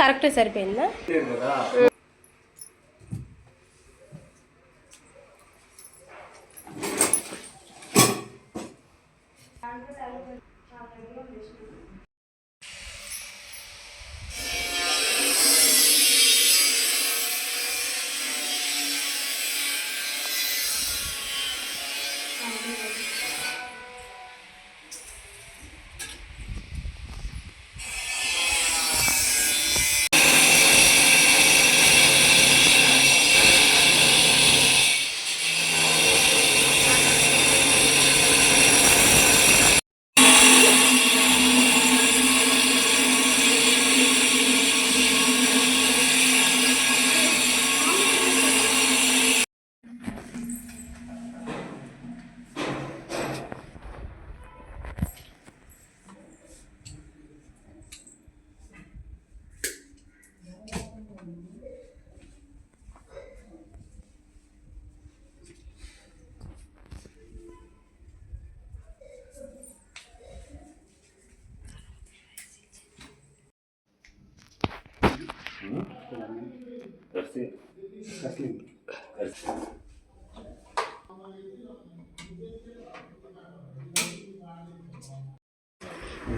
కరెక్టే సరిపోయిందా?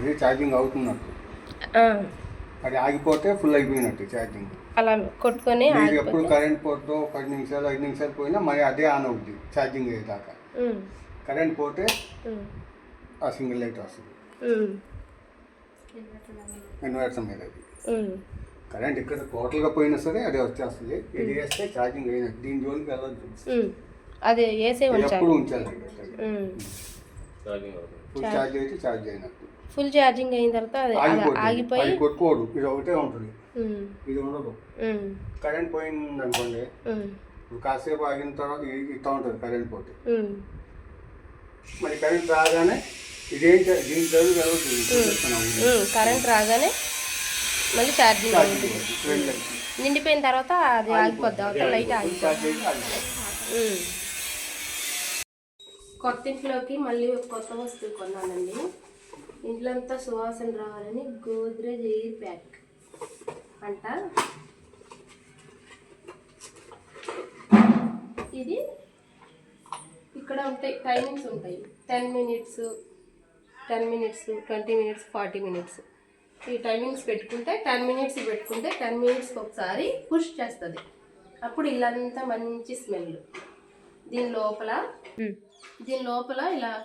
ఇది ఛార్జింగ్ అవుతున్నట్టు. అది ఆగిపోతే ఫుల్ అయిపోయినట్టు ఛార్జింగ్ అలా కొట్టుకొని ఎప్పుడు కరెంట్ పోతే పది నిమిషాలు ఐదు నిమిషాలు పోయినా మరి అదే ఆన్ అవుద్ది ఛార్జింగ్ అయ్యేదాకా. కరెంట్ పోతే ఆ సింగిల్ లైట్ వస్తుంది. ఇన్వర్టర్ మీద అది. కరెంట్ ఇక్కడ టోటల్గా పోయినా సరే అదే వచ్చేస్తుంది. ఇది వేస్తే ఛార్జింగ్ అయినట్టు. దీని జోలికి వెళ్ళొద్దు. ఉమ్. అది వేసే ఎప్పుడు ఉంచాలి. ఫుల్ ఛార్జ్ అయితే ఛార్జ్ అయినట్టు. ఫుల్ ఛార్జింగ్ అయిన తర్వాత ఆగిపోయి కొట్టుకోడు. ఇది ఒకటే ఉంటుంది. ఇది ఉండదు. కరెంట్ పోయింది అనుకోండి కాసేపు ఆగిన తర్వాత ఇట్లా ఉంటుంది కరెంట్ పోతే. మరి కరెంట్ రాగానే ఇదేం దీని. ఉమ్, కరెంట్ రాగానే మళ్ళీ ఛార్జింగ్ అవుతుంది. నిండిపోయిన తర్వాత అది ఆగిపోద్ది. అవతల లైట్ ఆగిపోద్ది. ఆగిపోతుంది. కొత్త ఇంట్లోకి మళ్ళీ కొత్త వస్తువు కొన్నానండి ఇంట్లో అంతా సువాసన రావాలని గోద్రేజ్ ఎయిర్ ప్యాక్ అంట ఇది ఇక్కడ ఉంటాయి టైమింగ్స్ ఉంటాయి. Ten minutes ten minutes twenty minutes forty minutes ఈ టైమింగ్స్ పెట్టుకుంటే టెన్ మినిట్స్ పెట్టుకుంటే టెన్ మినిట్స్కి ఒకసారి పుష్ చేస్తుంది. అప్పుడు ఇల్లంతా మంచి స్మెల్ దీని లోపల దీని లోపల ఇలా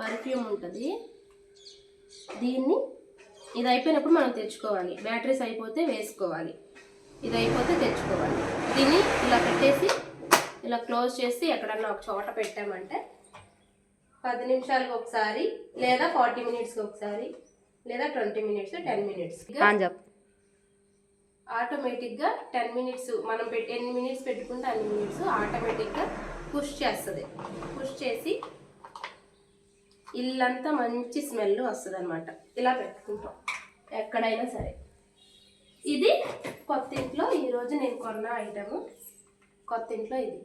పర్ఫ్యూమ్ ఉంటుంది. దీన్ని ఇది అయిపోయినప్పుడు మనం తెచ్చుకోవాలి. బ్యాటరీస్ అయిపోతే వేసుకోవాలి. ఇది అయిపోతే తెచ్చుకోవాలి. దీన్ని ఇలా పెట్టేసి ఇలా క్లోజ్ చేసి ఎక్కడన్నా ఒక చోట పెట్టామంటే పది నిమిషాలకు ఒకసారి లేదా ఫార్టీ మినిట్స్కి ఒకసారి లేదా ట్వంటీ మినిట్స్ టెన్ మినిట్స్ ఆటోమేటిక్గా టెన్ మినిట్స్ మనం పెట్టి ఎన్ని మినిట్స్ పెట్టుకుంటే అన్ని మినిట్స్ ఆటోమేటిక్గా పుష్ చేస్తుంది. పుష్ చేసి ఇల్లంతా మంచి స్మెల్ వస్తుంది అనమాట ఇలా పెట్టుకుంటాం. ఎక్కడైనా సరే. ఇది కొత్త ఇంట్లో ఈరోజు నేను కొన్న ఐటమ్ కొత్త ఇంట్లో ఇది.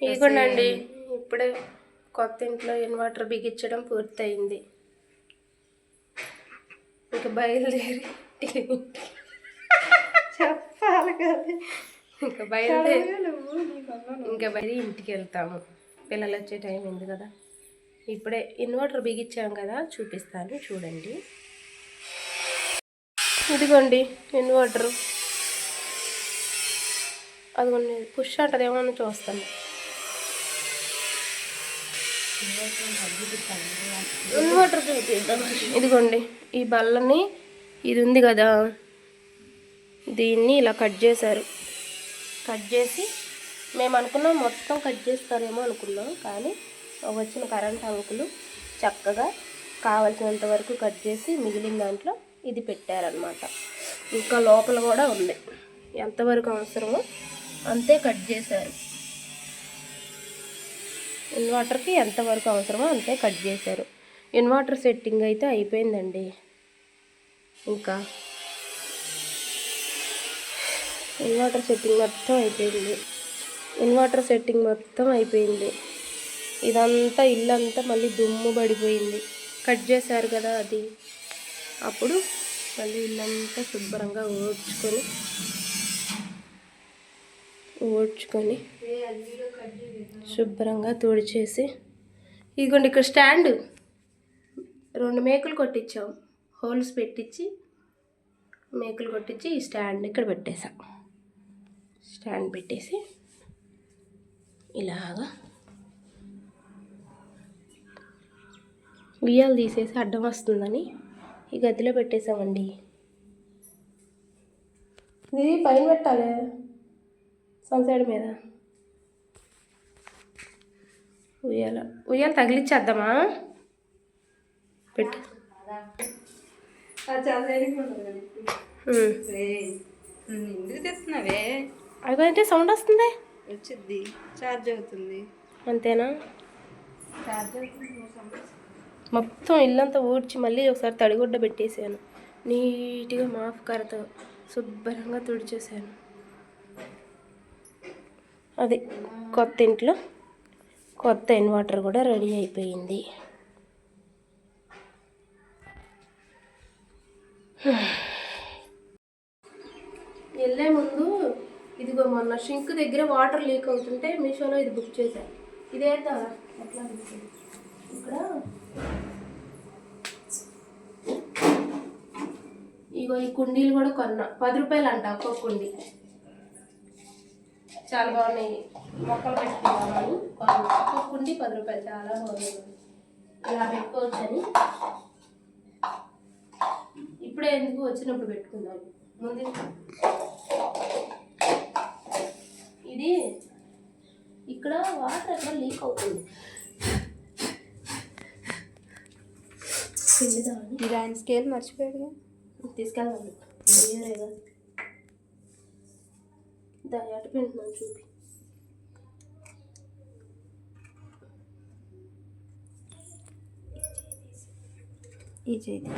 ఇదిగోండి ఇప్పుడే కొత్త ఇంట్లో ఇన్వర్టర్ బిగించడం పూర్తయింది. ఇంకా బయలుదేరి చెప్పాలి కదా. ఇంకా బయలుదేరి ఇంకా బయలుదేరి ఇంటికి వెళ్తాము. పిల్లలు వచ్చే టైం ఉంది కదా. ఇప్పుడే ఇన్వర్టర్ బిగించాం కదా చూపిస్తాను చూడండి. ఇదిగోండి ఇన్వర్టర్. అదిగోండి పుష్ అంటది అని చూస్తాను. ఇన్వర్టర్ చూపిద్దాం. ఇదిగోండి ఈ బల్లని ఇది ఉంది కదా దీన్ని ఇలా కట్ చేశారు. కట్ చేసి మేము అనుకున్నాం మొత్తం కట్ చేస్తారేమో అనుకున్నాం కానీ వచ్చిన కరెంట్ అంకులు చక్కగా కావలసినంత వరకు కట్ చేసి మిగిలిన దాంట్లో ఇది పెట్టారనమాట ఇంకా లోపల కూడా ఉంది. ఎంతవరకు అవసరమో అంతే కట్ చేశారు. ఇన్వర్టర్కి ఎంతవరకు అవసరమో అంతే కట్ చేశారు. ఇన్వర్టర్ సెట్టింగ్ అయితే అయిపోయిందండి. ఇంకా ఇన్వర్టర్ సెట్టింగ్ మొత్తం అయిపోయింది. ఇన్వర్టర్ సెట్టింగ్ మొత్తం అయిపోయింది. ఇదంతా ఇల్లంతా మళ్ళీ దుమ్ము పడిపోయింది. కట్ చేశారు కదా అది. అప్పుడు మళ్ళీ ఇల్లంతా శుభ్రంగా ఓడ్చుకొని ఓడ్చుకొని శుభ్రంగా తుడిచేసి ఇదిగోండి ఇక్కడ స్టాండ్. రెండు మేకులు కొట్టించాం. హోల్స్ పెట్టించి మేకులు కొట్టించి ఈ స్టాండ్ ఇక్కడ పెట్టేసాం స్టాండ్ పెట్టేసి ఇలాగా ఉయ్యాలు తీసేసి అడ్డం వస్తుందని ఈ గదిలో పెట్టేసామండి ఇది పైన పెట్టాలి సన్సైడ్ మీద. ఉయ్యాల ఉయ్యాల తగిలిచ్చేద్దామా? పెట్టు. తెస్తున్నావే? అదిగోంటే సౌండ్ వస్తుంది? వచ్చింది ఛార్జ్ అవుతుంది. అంతేనా? ఛార్జ్ అవుతుంది మొత్తం ఇల్లంతా ఊడ్చి మళ్ళీ ఒకసారి తడిగుడ్డ పెట్టేశాను. నీట్గా మాఫ్ కరతో శుభ్రంగా తుడిచేశాను. అది కొత్త ఇంట్లో కొత్త ఇన్వర్టర్ కూడా రెడీ అయిపోయింది. వెళ్ళే ముందు ఇదిగో మొన్న షింక్ దగ్గర వాటర్ లీక్ అవుతుంటే మీషోలో ఇది బుక్ చేశాను. ఇదేదా ఎట్లా ఇక్కడ ఇగో ఈ కుండీలు కూడా కొన్నా. పది రూపాయలు అంట ఒక్కొక్క కుండీ. చాలా బాగున్నాయి. మొక్కలు పెట్టుకున్నామని ఒక్కొక్క కుండీ పది రూపాయలు. చాలా బాగున్నాయి ఇలా పెట్టుకోవచ్చని ఇప్పుడే ఎందుకు వచ్చినప్పుడు పెట్టుకుందాం. ముందు ఇది ఇక్కడ వాటర్ ఎక్కడ లీక్ అవుతుంది. పిండిదామని స్కేల్ మర్చిపోయాడు తీసుకెళ్ళాలి వేరేగా దా ఎటు పిండుతున్నాను చూపి. ఈ చేతి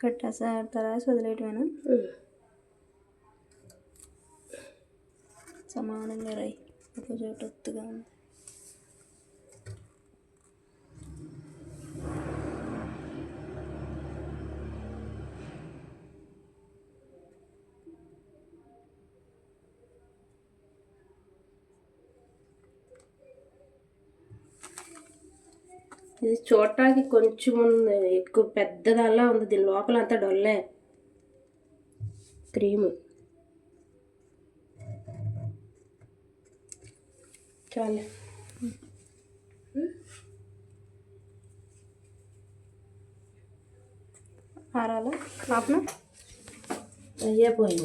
కట్ట సార్ తర్వాత వదిలేయటమేనా సమానంగా రై ఒక చోట ఒత్తుగా ఉంది. ఇది చూడటానికి కొంచెం ఎక్కువ పెద్దదల్లా ఉంది. దీని లోపల అంతా డొల్లే. క్రీము. చాలే. ఆరాలా ఆపనా అయ్యే పోయింది.